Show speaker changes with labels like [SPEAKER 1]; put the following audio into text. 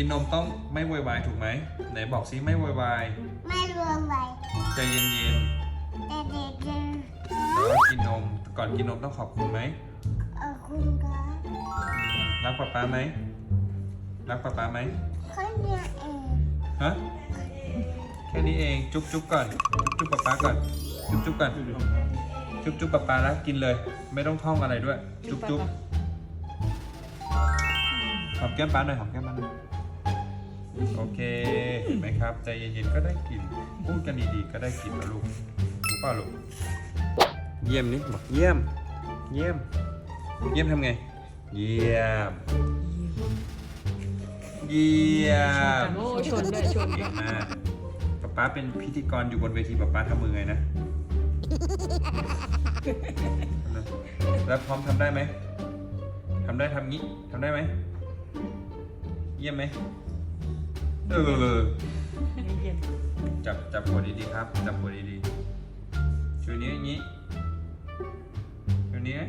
[SPEAKER 1] กินนมต้องไม่โวยวายถูกไหมไหนบอกซิไม่โวยวาย
[SPEAKER 2] ไม่รวมไว้
[SPEAKER 1] ใจเย็น
[SPEAKER 2] แต่เด็กยัง
[SPEAKER 1] ๆแล้วกินนมก่อนกินนมต้องขอบคุณไหม
[SPEAKER 2] เออคุณครับ
[SPEAKER 1] อืมรักป๊าป๊าไหมรักป๊าป๊าไหม
[SPEAKER 2] คนเดียวเอง
[SPEAKER 1] ฮะแค่นี้เองจุ๊บจุ๊บก่อนจุ๊บจุ๊บป๊าป๊าก่อนจุ๊บจุ๊บก่อนจุ๊บจุ๊บป๊าป๊าแล้วกินเลย ไม่ต้องท่องอะไรด้วย จุ๊บจุ๊บหอมแก้มป๊าหน่อยหอมแก้มป๊าหน่อย โอเค เห็นไหมครับ ใจเย็นๆก็ได้กิน พูดกันดีๆก็ได้กินนะลูกรู้เปล่าลูก เยี่ยมนี่บอกเยี่ยม เยี่ยม เยี่ยมทำไง เยี่ยม เยี่ยม
[SPEAKER 3] โอ้ชนด้วยชน
[SPEAKER 1] เก่งมากป๊าป๊าเป็นพิธีกรอยู่บนเวทีป๊าป๊าทำมือไงนะ แล้วพร้อมทำได้ไหมทำได้ทำงี้ทำได้ไหม เยี่ยมไหม เออ
[SPEAKER 3] เย็น
[SPEAKER 1] จับจับหัวดีๆครับ จับหัวดีๆชูนิ้วอย่างนี้ชูนิ้ว